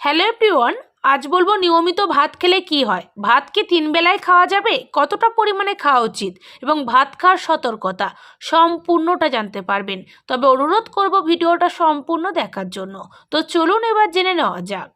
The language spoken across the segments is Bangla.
হ্যালো এভরিওয়ান, আজ বলব নিয়মিত ভাত খেলে কি হয়? ভাত কি তিন বেলায় খাওয়া যাবে? কতটা পরিমাণে খাওয়া উচিত? এবং ভাত খাওয়ার সতর্কতা সম্পূর্ণটা জানতে পারবেন। তবে অনুরোধ করব ভিডিওটা সম্পূর্ণ দেখার জন্য। তো চলুন এবার জেনে নেওয়া যাক।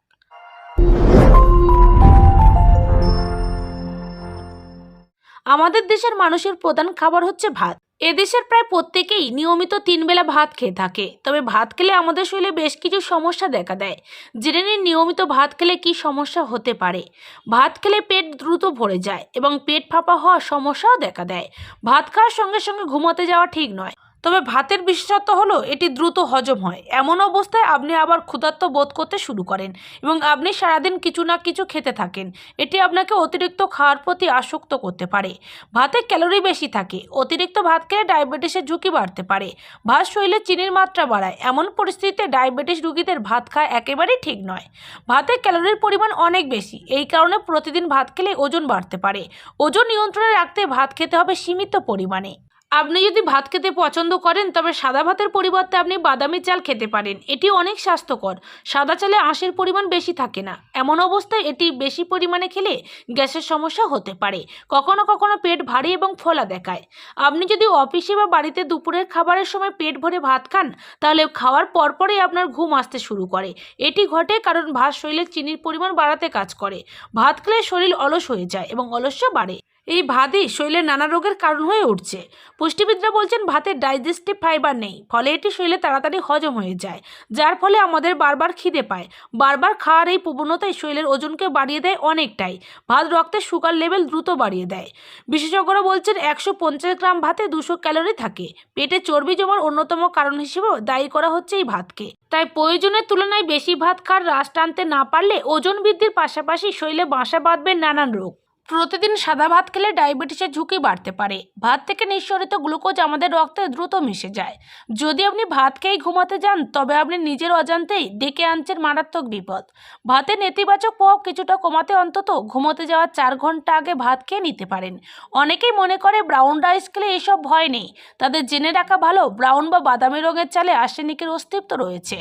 আমাদের দেশের মানুষের প্রধান খাবার হচ্ছে ভাত। এদেশের প্রায় প্রত্যেকেই নিয়মিত তিন বেলা ভাত খেয়ে থাকে। তবে ভাত খেলে আমাদের শরীরে বেশ কিছু সমস্যা দেখা দেয়। জেনে নিন নিয়মিত ভাত খেলে কি সমস্যা হতে পারে। ভাত খেলে পেট দ্রুত ভরে যায় এবং পেট ফাঁপা হওয়ার সমস্যাও দেখা দেয়। ভাত খাওয়ার সঙ্গে সঙ্গে ঘুমাতে যাওয়া ঠিক নয়। তবে ভাতের বিশেষত্ব হলো এটি দ্রুত হজম হয়। এমন অবস্থায় আপনি আবার ক্ষুধার্ত বোধ করতে শুরু করেন এবং আপনি সারাদিন কিছু না কিছু খেতে থাকেন। এটি আপনাকে অতিরিক্ত খাওয়ার প্রতি আসক্ত করতে পারে। ভাতে ক্যালোরি বেশি থাকে, অতিরিক্ত ভাত খেলে ডায়াবেটিসের ঝুঁকি বাড়তে পারে। ভাত শরীরে চিনির মাত্রা বাড়ায়, এমন পরিস্থিতিতে ডায়াবেটিস রোগীদের ভাত খাওয়া একেবারেই ঠিক নয়। ভাতে ক্যালোরির পরিমাণ অনেক বেশি, এই কারণে প্রতিদিন ভাত খেলে ওজন বাড়তে পারে। ওজন নিয়ন্ত্রণে রাখতে ভাত খেতে হবে সীমিত পরিমাণে। আপনি যদি ভাত খেতে পছন্দ করেন, তবে সাদা ভাতের পরিবর্তে আপনি বাদামি চাল খেতে পারেন। এটি অনেক স্বাস্থ্যকর। সাদা চালে আঁশের পরিমাণ বেশি থাকে না। এমন অবস্থায় এটি বেশি পরিমাণে খেলে গ্যাসের সমস্যা হতে পারে। কখনো কখনো পেট ভারী এবং ফোলা দেখায়। আপনি যদি অফিসে বা বাড়িতে দুপুরের খাবারের সময় পেট ভরে ভাত খান, তাহলে খাওয়ার পরপরই আপনার ঘুম আসতে শুরু করে। এটি ঘটে কারণ ভাত শরীরে চিনির পরিমাণ বাড়াতে কাজ করে। ভাত খেলে শরীর অলস হয়ে যায় এবং অলস্য বাড়ে। এই ভাতই শরীরে নানা রোগের কারণ হয়ে উঠছে। পুষ্টিবিদরা বলছেন, ভাতে ডাইজেস্টিভ ফাইবার নেই, ফলে এটি শরীরে তাড়াতাড়ি হজম হয়ে যায়, যার ফলে আমাদের বারবার খিদে পায়। বারবার খাওয়ার এই প্রবণতাই শরীরের ওজনকে বাড়িয়ে দেয় অনেকটাই। ভাত রক্তের সুগার লেভেল দ্রুত বাড়িয়ে দেয়। বিশেষজ্ঞরা বলছেন, একশো পঞ্চাশ গ্রাম ভাতে দুশো ক্যালোরি থাকে। পেটে চর্বি জমার অন্যতম কারণ হিসেবেও দায়ী করা হচ্ছে এই ভাতকে। তাই প্রয়োজনের তুলনায় বেশি ভাত খাওয়ার হ্রাস টানতে না পারলে ওজন বৃদ্ধির পাশাপাশি শরীরে বাসা বাঁধবে নানান রোগ। প্রতিদিন সাদা ভাত খেলে ডায়াবেটিসের ঝুঁকি বাড়তে পারে। ভাত থেকে নিঃসরিত গ্লুকোজ আমাদের রক্তে দ্রুত মিশে যায়। যদি আপনি ভাত খেয়েই ঘুমাতে যান, তবে আপনি নিজের অজান্তেই ডেকে আনছেন মারাত্মক বিপদ। ভাতের নেতিবাচক প্রভাব কিছুটা কমাতে অন্তত ঘুমোতে যাওয়ার চার ঘণ্টা আগে ভাত খেয়ে নিতে পারেন। অনেকেই মনে করে ব্রাউন রাইস খেলে এসব ভয় নেই। তাদের জেনে রাখা ভালো, ব্রাউন বা বাদামি রঙের চালে আর্সেনিকের অস্তিত্ব রয়েছে।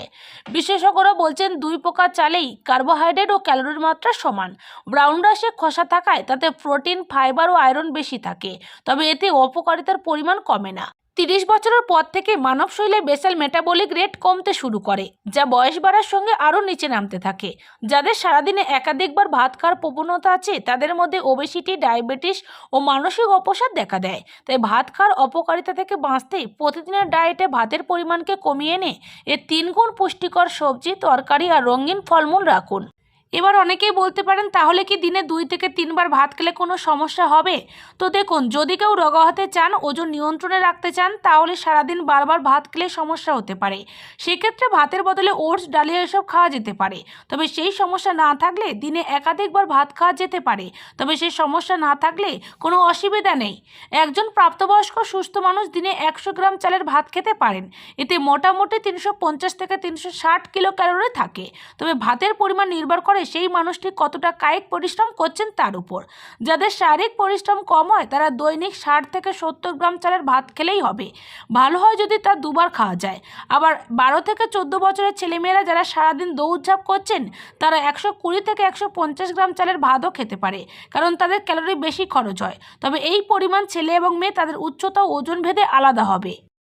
বিশেষজ্ঞরা বলছেন, দুই প্রকার চালেই কার্বোহাইড্রেট ও ক্যালোরির মাত্রা সমান। ব্রাউন রাইসে খসা থাকায় তাতে প্রোটিন, ফাইবার ও আয়রন বেশি থাকে, তবে এতে অপকারিতার পরিমাণ কমে না। তিরিশ বছরের পর থেকে মানব শরীরে বেসাল মেটাবলিক রেট কমতে শুরু করে, যা বয়স বাড়ার সঙ্গে আরও নিচে নামতে থাকে। যাদের সারাদিনে একাধিকবার ভাত খাওয়ার প্রবণতা আছে, তাদের মধ্যে ওবেসিটি, ডায়াবেটিস ও মানসিক অপসাদ দেখা দেয়। তাই ভাত খাওয়ার অপকারিতা থেকে বাঁচতে প্রতিদিনের ডায়েটে ভাতের পরিমাণকে কমিয়ে এনে এর তিনগুণ পুষ্টিকর সবজি, তরকারি আর রঙিন ফলমূল রাখুন। এবার অনেকেই বলতে পারেন, তাহলে কি দিনে দুই থেকে তিনবার ভাত খেলে কোনো সমস্যা হবে? তো দেখুন, যদি কেউ রোগা হতে চান, ওজন নিয়ন্ত্রণে রাখতে চান, তাহলে সারাদিন বারবার ভাত খেলে সমস্যা হতে পারে। সেক্ষেত্রে ভাতের বদলে ওটস, ডালিয়া এসব খাওয়া যেতে পারে। তবে সেই সমস্যা না থাকলে দিনে একাধিকবার ভাত খাওয়া যেতে পারে। তবে সেই সমস্যা না থাকলে কোনো অসুবিধা নেই। একজন প্রাপ্তবয়স্ক সুস্থ মানুষ দিনে একশো গ্রাম চালের ভাত খেতে পারেন। এতে মোটামুটি তিনশো পঞ্চাশ থেকে তিনশো ষাট কিলো ক্যালোরি থাকে। তবে ভাতের পরিমাণ নির্ভর করে সেই মানুষটি কতটা কায়িক পরিশ্রম করছেন তার উপর। যাদের শারীরিক পরিশ্রম কম হয়, তারা দৈনিক ষাট থেকে সত্তর গ্রাম চালের ভাত খেলেই হবে। ভালো হয় যদি তা দুবার খাওয়া যায়। আবার বারো থেকে চোদ্দ বছরের ছেলেমেয়েরা যারা সারাদিন দৌড়ঝাঁপ করছেন, তারা একশো কুড়ি থেকে একশো পঞ্চাশ গ্রাম চালের ভাতও খেতে পারে, কারণ তাদের ক্যালোরি বেশি খরচ হয়। তবে এই পরিমাণ ছেলে এবং মেয়ে তাদের উচ্চতা ওজন ভেদে আলাদা হবে।